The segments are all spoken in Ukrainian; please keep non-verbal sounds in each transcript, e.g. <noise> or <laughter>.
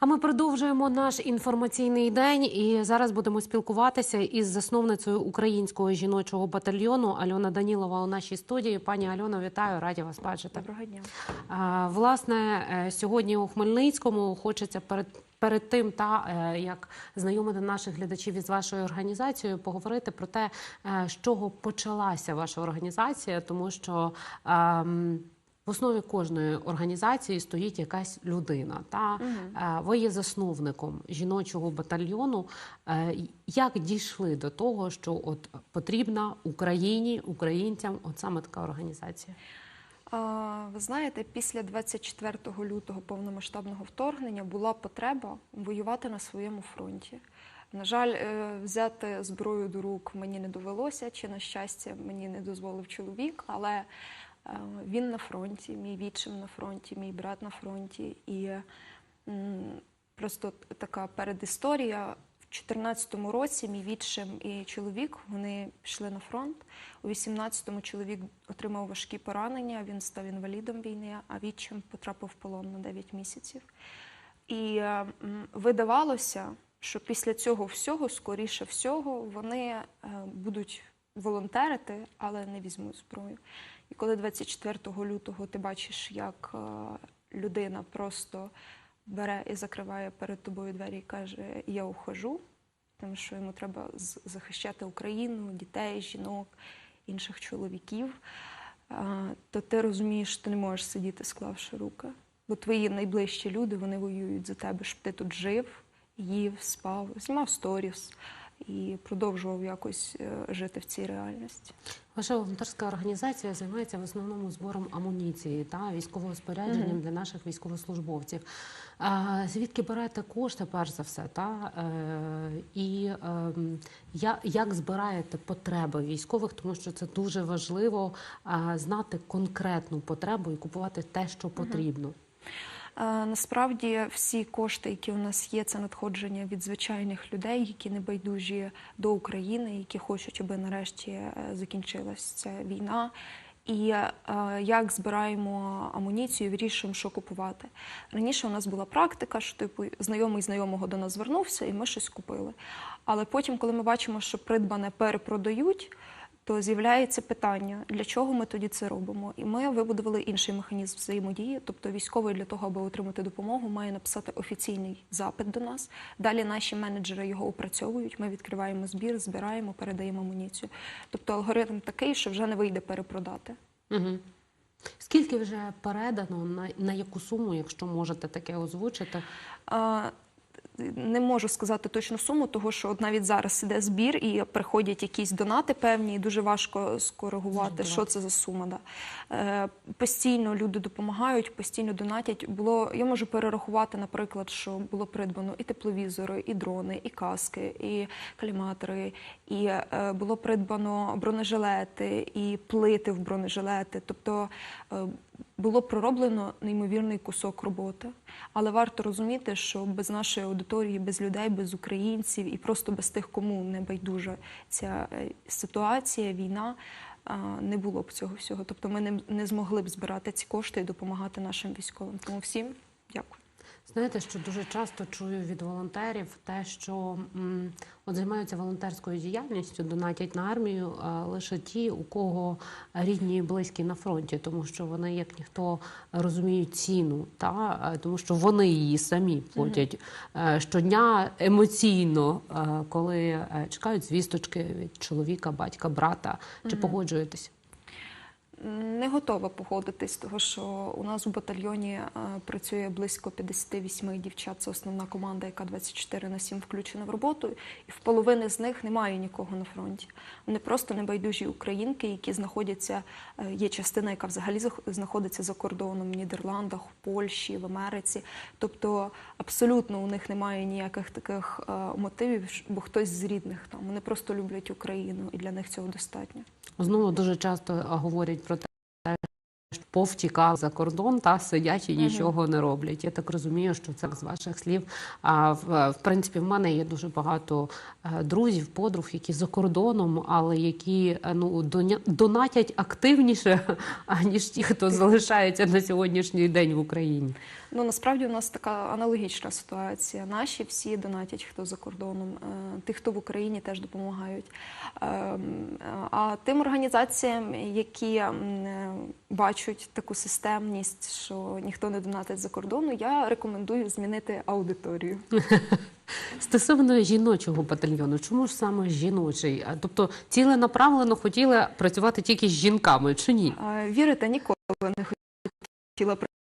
А ми продовжуємо наш інформаційний день і зараз будемо спілкуватися із засновницею українського жіночого батальйону Альона Данілова у нашій студії. Пані Альона, вітаю, раді вас бачити. Доброго дня. А, Власне, е, сьогодні у Хмельницькому хочеться перед. Перед тим, та е, як знайомити наших глядачів із вашою організацією, поговорити про те, е, з чого почалася ваша організація, тому що ем, в основі кожної організації стоїть якась людина. Та Е, ви є засновником жіночого батальйону. Е, Як дійшли до того, що от потрібна Україні, українцям, от саме така організація? А, Ви знаєте, після 24 лютого повномасштабного вторгнення була потреба воювати на своєму фронті. На жаль, е, взяти зброю до рук мені не довелося, чи на щастя, мені не дозволив чоловік, але він на фронті, мій відчим на фронті, мій брат на фронті. І просто така передісторія. В 2014 році мій відчим і чоловік вони пішли на фронт. У 18-му чоловік отримав важкі поранення, він став інвалідом війни, а відчим потрапив в полон на 9 місяців. І е, видавалося, що після цього всього, скоріше всього, вони е, будуть волонтерити, але не візьмуть зброю. І коли 24 лютого ти бачиш, як е, людина просто бере і закриває перед тобою двері і каже: Я ухожу, тому що йому треба захищати Україну, дітей, жінок, інших чоловіків, е, то ти розумієш, що ти не можеш сидіти, склавши руки. Бо твої найближчі люди вони воюють за тебе, щоб ти тут жив, їв, спав, знімав сторіс і продовжував якось е, жити в цій реальності. Ваша волонтерська організація займається в основному збором амуніції та військового спорядження Мгм. для наших військовослужбовців. А, звідки берете кошти, перш за все, та е, і ем, я, як збираєте потреби військових, тому що це дуже важливо знати конкретну потребу і купувати те, що потрібно. Е, Насправді всі кошти, які у нас є, це надходження від звичайних людей, які не байдужі до України, які хочуть, аби нарешті е, закінчилась ця війна. І е, як збираємо амуніцію, вирішуємо, що купувати. Раніше у нас була практика, що типу знайомий знайомого до нас звернувся, і ми щось купили. Але потім, коли ми бачимо, що придбане перепродають, то з'являється питання, для чого ми тоді це робимо. І ми вибудували інший механізм взаємодії. Тобто військовий для того, аби отримати допомогу, має написати офіційний запит до нас. Далі наші менеджери його опрацьовують. Ми відкриваємо збір, збираємо, передаємо амуніцію. Тобто алгоритм такий, що вже не вийде перепродати. Угу. Скільки вже передано, на, на яку суму, якщо можете таке озвучити? Не можу сказати точну суму, тому що навіть зараз іде збір і приходять якісь донати певні, і дуже важко скоригувати, що це за сума. Да. Е, постійно люди допомагають, постійно донатять. Було я можу перерахувати, наприклад, що було придбано і тепловізори, і дрони, і каски, і каліматори, і е, було придбано бронежилети, і плити в бронежилети. Тобто е, було пророблено неймовірний кусок роботи. Але варто розуміти, що без нашої аудиторії, без людей, без українців і просто без тих, кому не байдужа ця е, ситуація, війна. Не було б цього всього. Тобто ми не, не змогли б збирати ці кошти і допомагати нашим військовим. Тому всім дякую. Знаєте, що дуже часто чую від волонтерів те, що м, от займаються волонтерською діяльністю, донатять на армію а, лише ті, у кого рідні і близькі на фронті, тому що вони, як ніхто, розуміють ціну, та а, тому що вони її самі платять е, щодня емоційно, е, коли е, чекають звісточки від чоловіка, батька, брата. Чи погоджуєтесь? Не готова погодитись, того що у нас у батальйоні е, працює близько 58 дівчат. Це основна команда, яка 24 на 7 включена в роботу. І в половини з них немає нікого на фронті. Вони просто небайдужі українки, які знаходяться. е, Є частина, яка взагалі знаходиться за кордоном в Нідерландах, в Польщі, в Америці. Тобто абсолютно у них немає ніяких таких е, мотивів, бо хтось з рідних там. Вони просто люблять Україну, і для них цього достатньо. Знову дуже часто говорять про повтікав за кордон та сидять і нічого не роблять. Я так розумію, що це з ваших слів. А в, в принципі, в мене є дуже багато е, друзів, подруг, які за кордоном, але які е, ну донатять активніше, <laughs> аніж ті, хто залишається на сьогоднішній день в Україні. Ну насправді у нас така аналогічна ситуація. Наші всі донатять, хто за кордоном, е, ті, хто в Україні, теж допомагають. Ем, А тим організаціям, які е, бачать таку системність, що ніхто не донатить за кордону, я рекомендую змінити аудиторію. <laughs> Стосовно жіночого батальйону, чому ж саме жіночий? Тобто ціленаправлено хотіли працювати тільки з жінками, чи ні? Е, Вірите, ніколи не хотіла працювати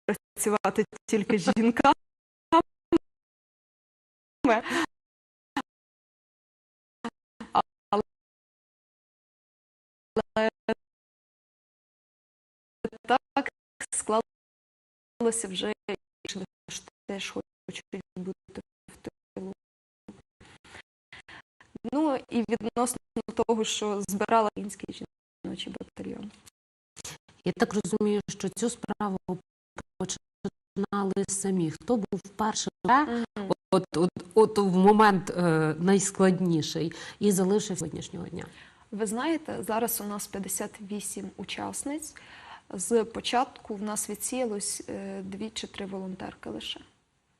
тільки з жінками. Але так склалося вже, що теж хочуть бути в тилу. Ну і відносно того, що збирала український жіночий батальйон. Я так розумію, що цю справу починали самі. Хто був перший от, от, от в момент е, найскладніший і залишив сьогоднішнього дня? Ви знаєте, зараз у нас 58 учасниць. З початку в нас відсіялось е, дві чи три волонтерки лише.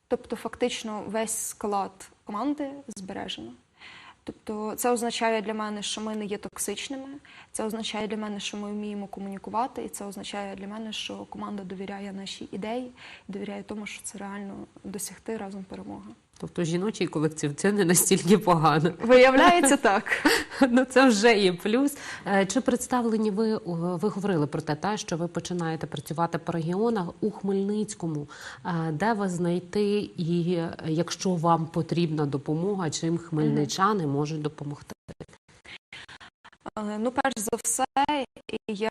Тобто, фактично, весь склад команди збережено. Тобто, це означає для мене, що ми не є токсичними. Це означає для мене, що ми вміємо комунікувати, і це означає для мене, що команда довіряє нашій ідеї, довіряє тому, що це реально досягти разом перемоги. Тобто жіночий колектив це не настільки погано. Виявляється так. <laughs> Ну це вже є плюс. Е, Чи представлені ви ви говорили про те, та, що ви починаєте працювати по регіонах у Хмельницькому? Е, Де вас знайти, і е, якщо вам потрібна допомога, чим хмельничани можуть допомогти? Ну, перш за все, я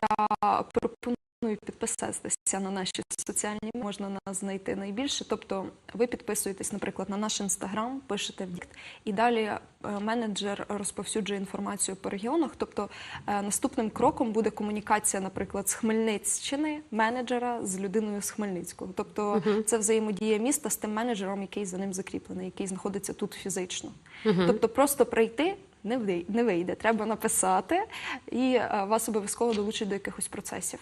пропоную підписатися на наші соціальні можна нас знайти найбільше. Тобто, ви підписуєтесь, наприклад, на наш інстаграм, пишете в дікт, і далі е, менеджер розповсюджує інформацію по регіонах. Тобто, е, наступним кроком буде комунікація, наприклад, з Хмельниччини, менеджера з людиною з Хмельницького. Тобто, це взаємодія міста з тим менеджером, який за ним закріплений, який знаходиться тут фізично. Тобто, просто прийти не вийде, не вийде. Треба написати, і е, вас обов'язково долучать до якихось процесів.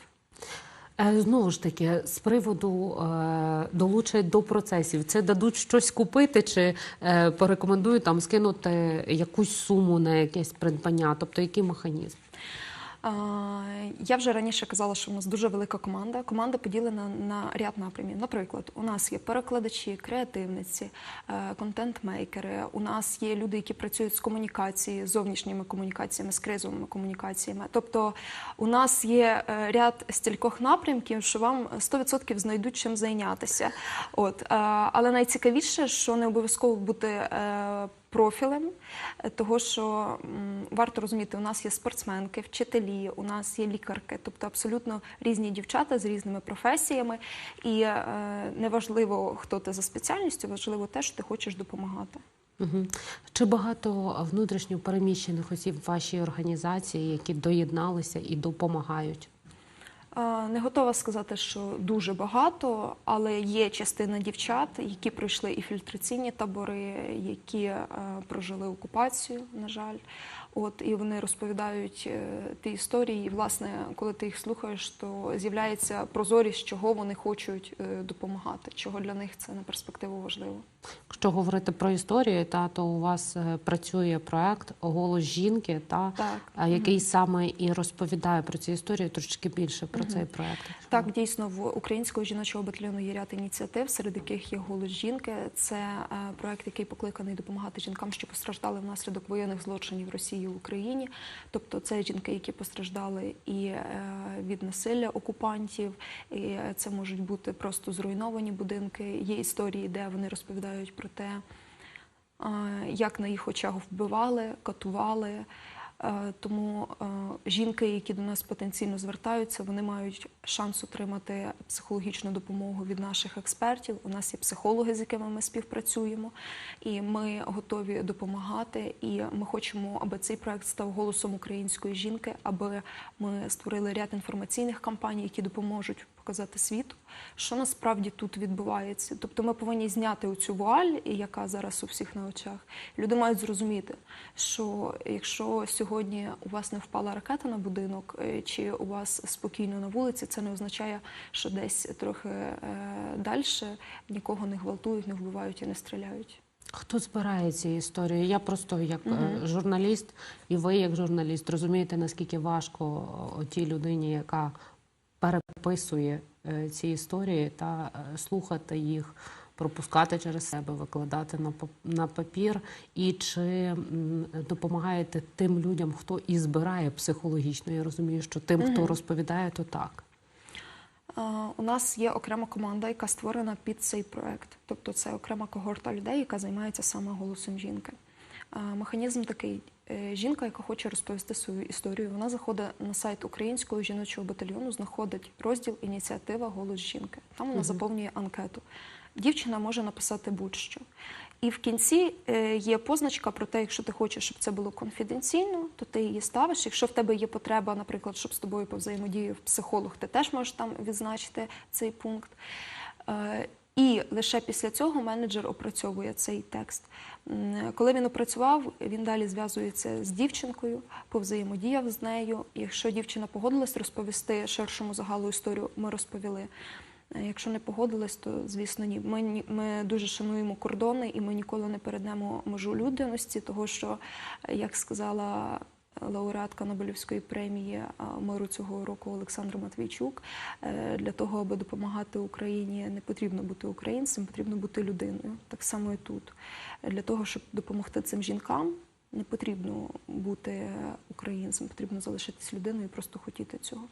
Е, Знову ж таки, з приводу е, долучать до процесів, це дадуть щось купити, чи порекомендую порекомендують там скинути якусь суму на якесь придбання, тобто який механізм? Я вже раніше казала, що у нас дуже велика команда. Команда поділена на ряд напрямів. Наприклад, у нас є перекладачі, креативниці, е, контент-мейкери. У нас є люди, які працюють з комунікацією, зовнішніми комунікаціями, з кризовими комунікаціями. Тобто, у нас є е, ряд стількох напрямків, що вам 100% знайдуть чим зайнятися. От е, але найцікавіше, що не обов'язково бути. Профілем, е, того що варто розуміти, у нас є спортсменки, вчителі, у нас є лікарки, тобто абсолютно різні дівчата з різними професіями. І е, неважливо, хто ти за спеціальністю, важливо те, що ти хочеш допомагати. Угу. Чи багато внутрішньо переміщених осіб в вашій організації, які доєдналися і допомагають? Не готова сказати, що дуже багато, але є частина дівчат, які пройшли і фільтраційні табори, які е, прожили окупацію, на жаль. От і вони розповідають е, ті історії. І, власне, коли ти їх слухаєш, то з'являється прозорість, чого вони хочуть е, допомагати, чого для них це на перспективу важливо. Якщо говорити про історію, та то у вас працює проект Голос жінки, та Так. який саме і розповідає про цю історію трошки більше про цей проект. Так, дійсно, в українського жіночого батальйону є ряд ініціатив, серед яких є голос жінки. Це е, проект, який покликаний допомагати жінкам, що постраждали внаслідок воєнних злочинів Росії в Україні. Тобто, це жінки, які постраждали і е, від насилля окупантів, і це можуть бути просто зруйновані будинки. Є історії, де вони розповідають про те, е, як на їх очах вбивали, катували. Е, Тому е, жінки, які до нас потенційно звертаються, вони мають шанс отримати психологічну допомогу від наших експертів. У нас є психологи, з якими ми співпрацюємо, і ми готові допомагати. І ми хочемо, аби цей проект став голосом української жінки, аби ми створили ряд інформаційних кампаній, які допоможуть показати світу, що насправді тут відбувається. Тобто ми повинні зняти оцю вуаль, яка зараз у всіх на очах. Люди мають зрозуміти, що якщо сьогодні у вас не впала ракета на будинок, е, чи у вас спокійно на вулиці, це не означає, що десь трохи е, далі нікого не гвалтують, не вбивають і не стріляють. Хто збирає ці історії? Я просто як е, журналіст, і ви як журналіст розумієте, наскільки важко тій людині, яка переписує е, ці історії та е, слухати їх, пропускати через себе, викладати на пап- на папір. І чи допомагаєте тим людям, хто і збирає психологічно? Я розумію, що тим, хто розповідає, то так. У нас є окрема команда, яка створена під цей проект. Тобто це окрема когорта людей, яка займається саме голосом жінки. Механізм такий: жінка, яка хоче розповісти свою історію, вона заходить на сайт українського жіночого батальйону, знаходить розділ ініціатива Голос жінки. Там вона заповнює анкету. Дівчина може написати будь-що. І в кінці е, є позначка про те, якщо ти хочеш, щоб це було конфіденційно, то ти її ставиш. Якщо в тебе є потреба, наприклад, щоб з тобою повзаємодіяв психолог, ти теж можеш там відзначити цей пункт. І лише після цього менеджер опрацьовує цей текст. Коли він опрацював, він далі зв'язується з дівчинкою, повзаємодіяв з нею. Якщо дівчина погодилась розповісти ширшому загалу історію, ми розповіли. Е, Якщо не погодилась, то звісно ні. Ми, ми дуже шануємо кордони і ми ніколи не перейдемо межу людяності, того що, е, як сказала лауреатка Нобелівської премії миру цього року Олександра Матвійчук, е, для того, аби допомагати Україні, не потрібно бути українцем, потрібно бути людиною. Так само і тут. Для того, щоб допомогти цим жінкам, не потрібно бути українцем, потрібно залишитись людиною і просто хотіти цього.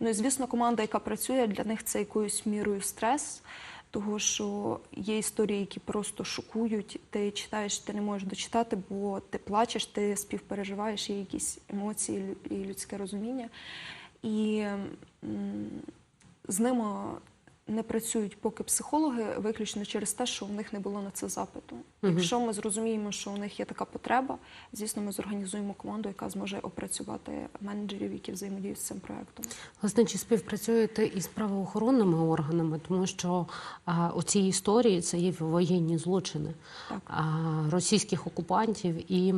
Ну і звісно, команда, яка працює, для них це якоюсь мірою стрес, того що є історії, які просто шокують. Ти читаєш, ти не можеш дочитати, бо ти плачеш, ти співпереживаєш, є якісь емоції і людське розуміння. І з ними не працюють поки психологи, виключно через те, що у них не було на це запиту. Якщо ми зрозуміємо, що у них є така потреба, звісно, ми зорганізуємо команду, яка зможе опрацювати менеджерів, які взаємодіють з цим проектом. Власне, чи співпрацюєте із правоохоронними органами, тому що а, оці історії це є воєнні злочини Так. а, російських окупантів, і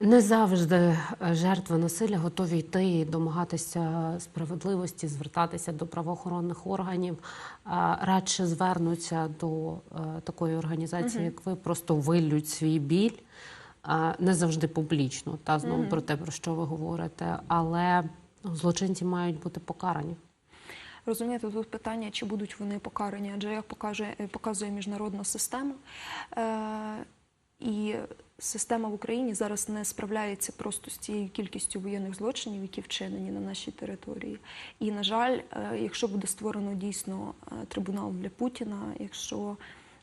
не завжди е, жертви насилля готові йти і домагатися справедливості, звертатися до правоохоронних органів, а, радше звернуться до е, такої організації, як ви, просто виллють свій біль. Не завжди публічно, та знову про те, про що ви говорите, але ну, злочинці мають бути покарані. Розумієте, тут питання, чи будуть вони покарані, адже як покаже, е, показує міжнародна система. Е, і система в Україні зараз не справляється просто з цією кількістю воєнних злочинів, які вчинені на нашій території. І, на жаль, е, якщо буде створено дійсно е, трибунал для Путіна, якщо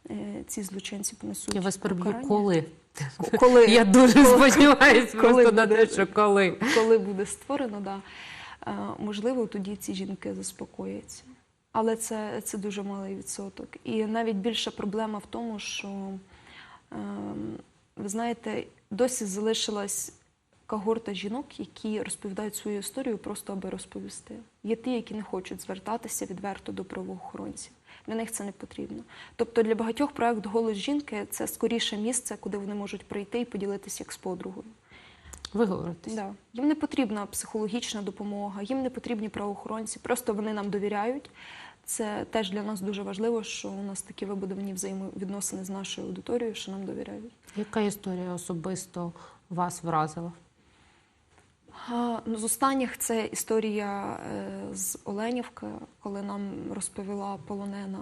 е, ці злочинці понесуть Я вас переб'ю, коли? <laughs> коли Я дуже сподіваюся коли просто на буде- те, що коли. коли буде створено, да, можливо, тоді ці жінки заспокояться. Але це, це дуже малий відсоток. І навіть більша проблема в тому, що ем, ви знаєте, досі залишилась когорта жінок, які розповідають свою історію просто аби розповісти. Є ті, які не хочуть звертатися відверто до правоохоронців. Для них це не потрібно. Тобто для багатьох проект Голос жінки це скоріше місце, куди вони можуть прийти і поділитися як з подругою. Виговоритись. Да. Їм не потрібна психологічна допомога, їм не потрібні правоохоронці, просто вони нам довіряють. Це теж для нас дуже важливо, що у нас такі вибудовані взаємовідносини з нашою аудиторією, що нам довіряють. Яка історія особисто вас вразила? А, ну, з останніх це історія е, з Оленівки, коли нам розповіла полонена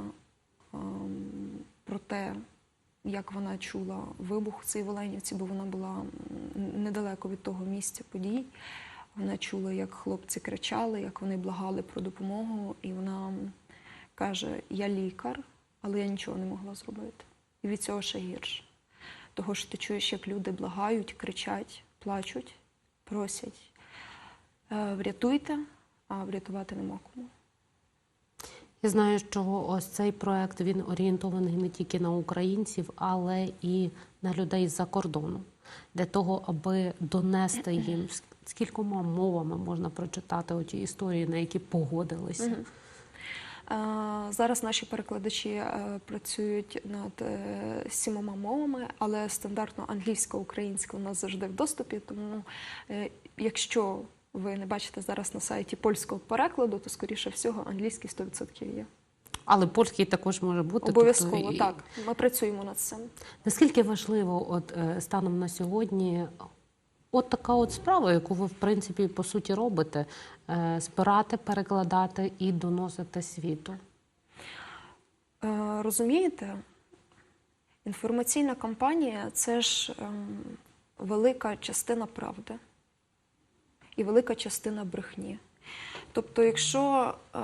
ем, про те, як вона чула вибух в цій в Оленівці, бо вона була недалеко від того місця подій. Вона чула, як хлопці кричали, як вони благали про допомогу, і вона каже: Я лікар, але я нічого не могла зробити. І від цього ще гірше. Того що ти чуєш, як люди благають, кричать, плачуть, просять. «Е, Врятуйте, а врятувати нема кому. Я знаю, що ось цей проект він орієнтований не тільки на українців, але і на людей з-за кордону, для того, аби донести їм з мовами можна прочитати оті історії, на які погодилися. Зараз наші перекладачі е, працюють над е, сімома мовами, але стандартно англійська, українська у нас завжди в доступі. Тому е, якщо ви не бачите зараз на сайті польського перекладу, то скоріше всього англійський 100% є. Але польський також може бути. Обов'язково тобто, і- так. Ми працюємо над цим. Наскільки важливо, от е, станом на сьогодні, от така от справа, яку ви в принципі по суті робите, е, збирати, перекладати і доносити світу. Е, Розумієте, інформаційна кампанія це ж ем, велика частина правди і велика частина брехні. Тобто, якщо е,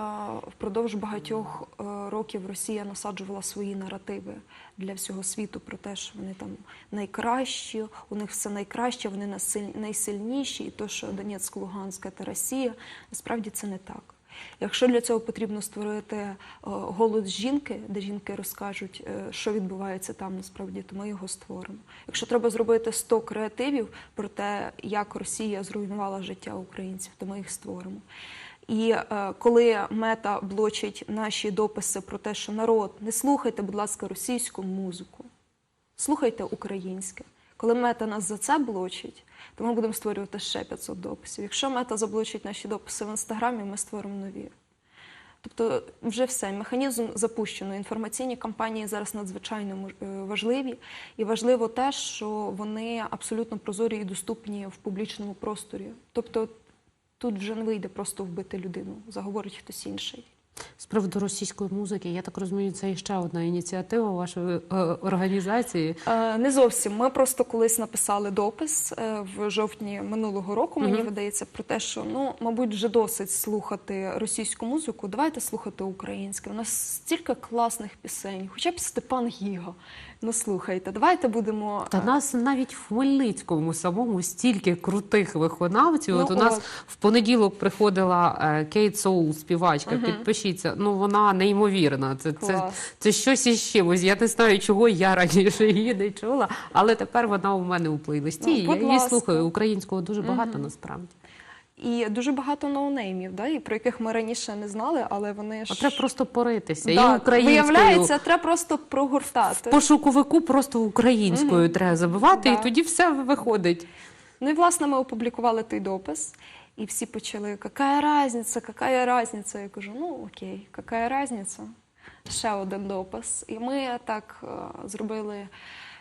впродовж багатьох е, років Росія насаджувала свої наративи для всього світу про те, що вони там найкращі, у них все найкраще, вони найсильніші, і то, що Донецьк, Луганськ – це Росія, насправді це не так. Якщо для цього потрібно створити е, голос жінки, де жінки розкажуть, що відбувається там насправді, то ми його створимо. Якщо треба зробити 100 креативів про те, як Росія зруйнувала життя українців, то ми їх створимо. І е, коли мета блочить наші дописи про те, що народ, не слухайте, будь ласка, російську музику, слухайте українське. Коли мета нас за це блочить, то ми будемо створювати ще 500 дописів. Якщо мета заблочить наші дописи в інстаграмі, ми створимо нові. Тобто, вже все, механізм запущено. Інформаційні кампанії зараз надзвичайно е, важливі, і важливо те, що вони абсолютно прозорі і доступні в публічному просторі. Тобто тут вже не вийде просто вбити людину, заговорить хтось інший. З приводу російської музики, я так розумію, це ще одна ініціатива вашої е, організації. Е, Не зовсім. Ми просто колись написали допис е, в жовтні минулого року. Мені видається про те, що ну, мабуть, вже досить слухати російську музику. Давайте слухати українське. У нас стільки класних пісень, хоча б Степан Гіга. Ну слухайте, давайте будемо. Та е, нас навіть в Хмельницькому самому стільки крутих виконавців. Ну, от у нас от. в понеділок приходила е, Кейт Соул, співачка. Мгм. Підпишіться. Ну вона неймовірна. Це, це, Клас. це щось із чимось. Я не знаю, чого я раніше її не чула, але тепер вона у мене у плейлисті. Ну, і я будь її ласка. слухаю. Українського дуже багато насправді. І дуже багато ноунеймів, да, і про яких ми раніше не знали, але вони ж А треба просто поритися. Да, і українською. виявляється, треба просто прогортати. Пошуковику просто українською Мгм. треба забивати, Да. і тоді все виходить. Ну і власне ми опублікували той допис, і всі почали, какая разниця, какая разниця. Я кажу, ну окей, какая разниця? Ще один допис. І ми так е, зробили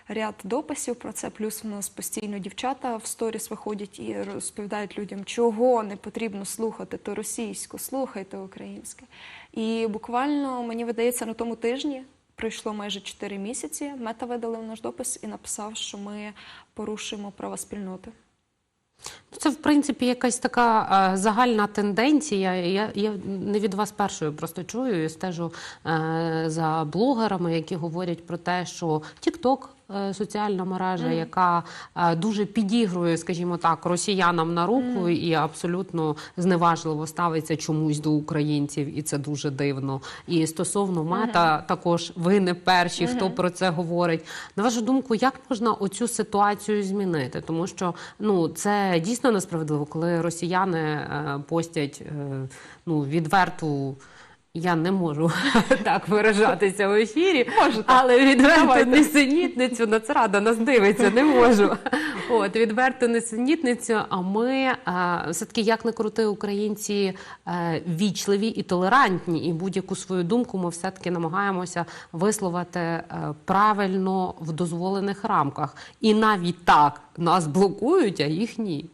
ряд дописів про це. Плюс у нас постійно дівчата в сторіс виходять і розповідають людям, чого не потрібно слухати то російську, слухайте українське. І буквально мені видається на тому тижні. Пройшло майже 4 місяці. Мета видалив наш допис і написав, що ми порушуємо права спільноти. Це в принципі якась така е, загальна тенденція. Я, я не від вас першою просто чую і стежу е, за блогерами, які говорять про те, що TikTok соціальна мережа, яка е, дуже підігрує, скажімо так, росіянам на руку і абсолютно зневажливо ставиться чомусь до українців, і це дуже дивно. І стосовно мета, також ви не перші, хто про це говорить. На вашу думку, як можна оцю ситуацію змінити? Тому що ну це дійсно несправедливо, коли росіяни е, постять е, ну відверту. Я не можу <laughs> так виражатися в ефірі, Можете. але відверто несенітницю Нацрада нас дивиться, не можу. <laughs> От відверто несенітницю. А ми е, все-таки як не крути українці е, вічливі і толерантні, і будь-яку свою думку ми все-таки намагаємося висловити е, правильно в дозволених рамках. І навіть так нас блокують, а їх ні.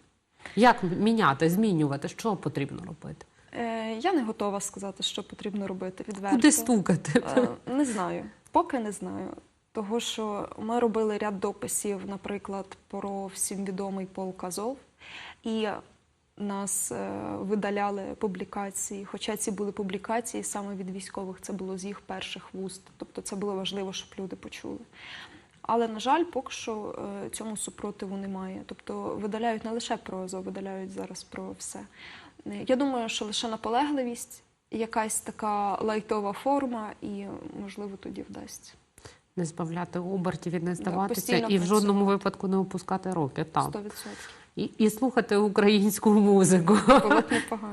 Як міняти, змінювати? Що потрібно робити? Е, я не готова сказати, що потрібно робити відверто. Куди стукати? Е, Не знаю, поки не знаю. Того, що ми робили ряд дописів, наприклад, про всім відомий полк Азов, і нас е, видаляли публікації, хоча ці були публікації саме від військових, це було з їх перших вуст. Тобто це було важливо, щоб люди почули. Але, на жаль, поки що цьому супротиву немає. Тобто видаляють не лише про Азов, видаляють зараз про все. Я думаю, що лише наполегливість, якась така лайтова форма, і можливо тоді вдасться. Не збавляти обертів і не здаватися, постійно і в жодному випадку не опускати руки. Так. 100%. І, і слухати українську музику.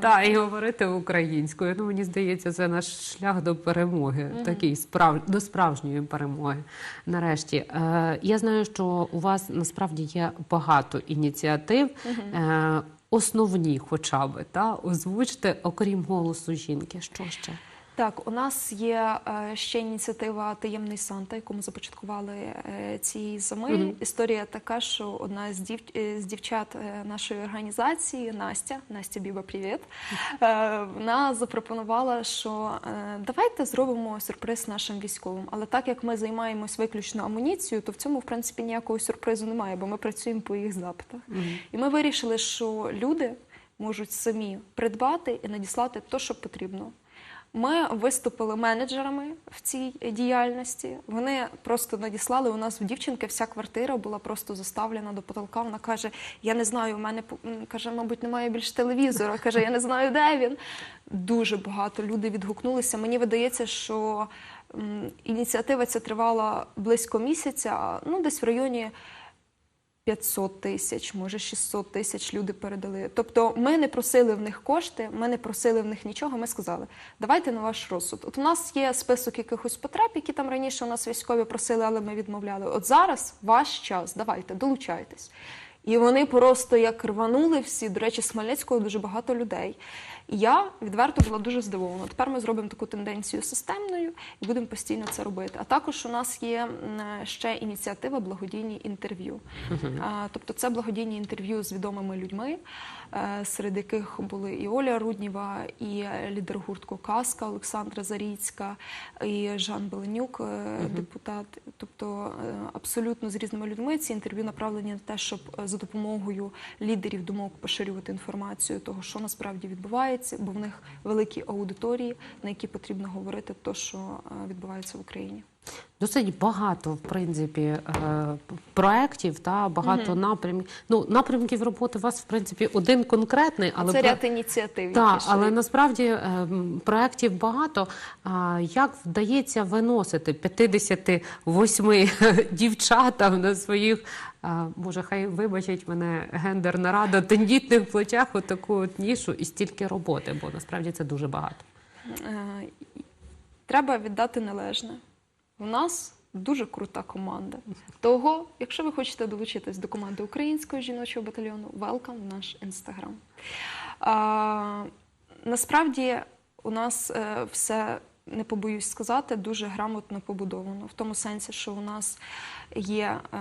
Так, і говорити українською. Ну, мені здається, це наш шлях до перемоги, такий справ... до справжньої перемоги. Нарешті. Е, я знаю, що у вас насправді є багато ініціатив. Е, основні хоча б, та? озвучте, окрім голосу жінки. Що ще? Так, у нас є е, ще ініціатива Таємний Санта, яку ми започаткували е, цієї зими. Мгм. Історія така, що одна з, дів... е, з дівчат нашої організації, Настя, Настя Біба, привіт. Вона запропонувала, що давайте зробимо сюрприз нашим військовим. Але так як ми займаємось виключно амуніцією, то в цьому в принципі ніякого сюрпризу немає, бо ми працюємо по їх запитах. І ми вирішили, що люди можуть самі придбати і надіслати те, що потрібно. Ми виступили менеджерами в цій діяльності. Вони просто надіслали. У нас у дівчинки вся квартира була просто заставлена до потолка. Вона каже: Я не знаю, у мене каже, мабуть, немає більш телевізора. Каже, я не знаю, де він. Дуже багато людей відгукнулися. Мені видається, що ініціатива ця тривала близько місяця, ну десь в районі 500 тисяч, може 600 тисяч люди передали. Тобто ми не просили в них кошти, ми не просили в них нічого. Ми сказали, давайте на ваш розсуд. От у нас є список якихось потреб, які там раніше у нас військові просили, але ми відмовляли. От зараз ваш час, давайте, долучайтесь. І вони просто як рванули всі. До речі, з Хмельницького дуже багато людей. І я відверто була дуже здивована. Тепер ми зробимо таку тенденцію системною і будемо постійно це робити. А також у нас є ще ініціатива благодійні інтерв'ю. Тобто це благодійні інтерв'ю з відомими людьми, е, серед яких були і Оля Рудніва, і лідер гуртку Казка Олександра Заріцька, і Жан Беленюк, е, депутат. Тобто е, абсолютно з різними людьми ці інтерв'ю направлені на те, щоб за допомогою лідерів думок поширювати інформацію того, що насправді відбувається, бо в них великі аудиторії, на які потрібно говорити те, що е, відбувається в Україні. Досить багато, в принципі, е, проєктів та багато напрямків. Ну, напрямків роботи у вас, в принципі, один конкретний, але це про- ряд ініціатив. Так, але насправді е, проєктів багато. А як вдається виносити 58 <laughs> дівчатам на своїх, боже, хай вибачить мене гендерна рада, тендітних плечах отаку от нішу і стільки роботи, бо насправді це дуже багато. Е, Треба віддати належне. У нас дуже крута команда. Того, якщо ви хочете долучитись до команди українського жіночого батальйону, welcome в наш інстаграм. Насправді у нас е, все. Не побоюсь сказати, дуже грамотно побудовано в тому сенсі, що у нас є е,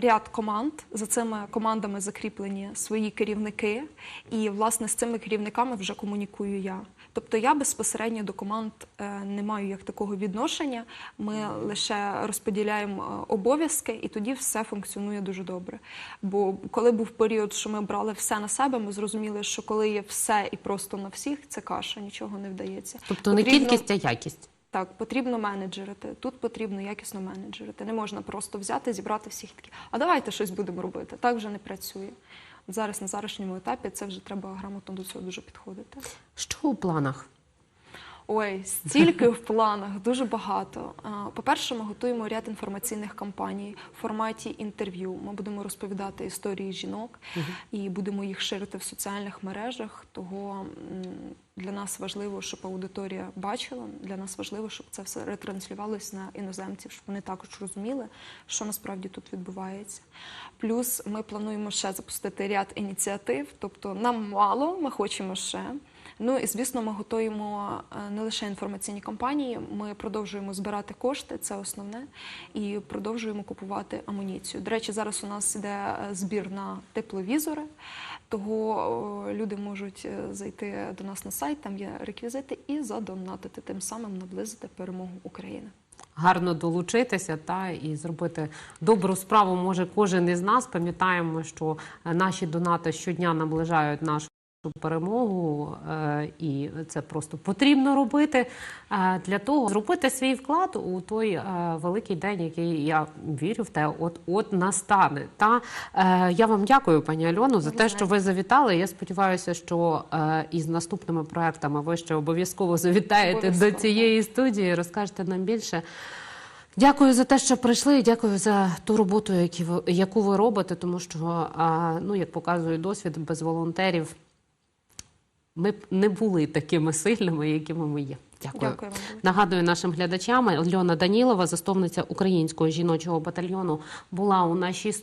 ряд команд. За цими командами закріплені свої керівники, і власне з цими керівниками вже комунікую я. Тобто я безпосередньо до команд е, не маю як такого відношення. Ми лише розподіляємо е, обов'язки, і тоді все функціонує дуже добре. Бо коли був період, що ми брали все на себе, ми зрозуміли, що коли є все і просто на всіх, це каша, нічого не вдається. Тобто не Потрібно- кількість, а якість. так, потрібно менеджерити. Тут потрібно якісно менеджерити. Не можна просто взяти, зібрати всіх такі. А давайте щось будемо робити. Так вже не працює. Зараз на зарашньому етапі це вже треба грамотно до цього дуже підходити. Що у планах? Ой, стільки в планах, дуже багато. По-перше, ми готуємо ряд інформаційних кампаній в форматі інтерв'ю. Ми будемо розповідати історії жінок і будемо їх ширити в соціальних мережах. Того для нас важливо, щоб аудиторія бачила. Для нас важливо, щоб це все ретранслювалося на іноземців, щоб вони також розуміли, що насправді тут відбувається. Плюс ми плануємо ще запустити ряд ініціатив, тобто нам мало, ми хочемо ще. Ну і звісно, ми готуємо е, не лише інформаційні кампанії, ми продовжуємо збирати кошти, це основне, і продовжуємо купувати амуніцію. До речі, зараз у нас іде е, збір на тепловізори, того люди можуть е, зайти до нас на сайт, там є реквізити, і задонатити, тим самим наблизити перемогу України. гарно долучитися та і зробити добру справу може кожен із нас. Пам'ятаємо, що е, наші донати щодня наближають нашу. Перемогу, е, і це просто потрібно робити е, для того, зробити свій вклад у той е, великий день, який я вірю в те, от от настане. Та я вам дякую, пані Альону, за те, що ви завітали. Я сподіваюся, що із наступними проектами ви ще обов'язково завітаєте до цієї студії, розкажете нам більше. Дякую за те, що прийшли. Дякую за ту роботу, яку ви робите, тому що, ну, як показує досвід, без волонтерів ми б не були такими сильними, якими ми є. Дякую. Дякую вам. Нагадую нашим глядачам, Льона Данілова, засновниця українського жіночого батальйону, була у нашій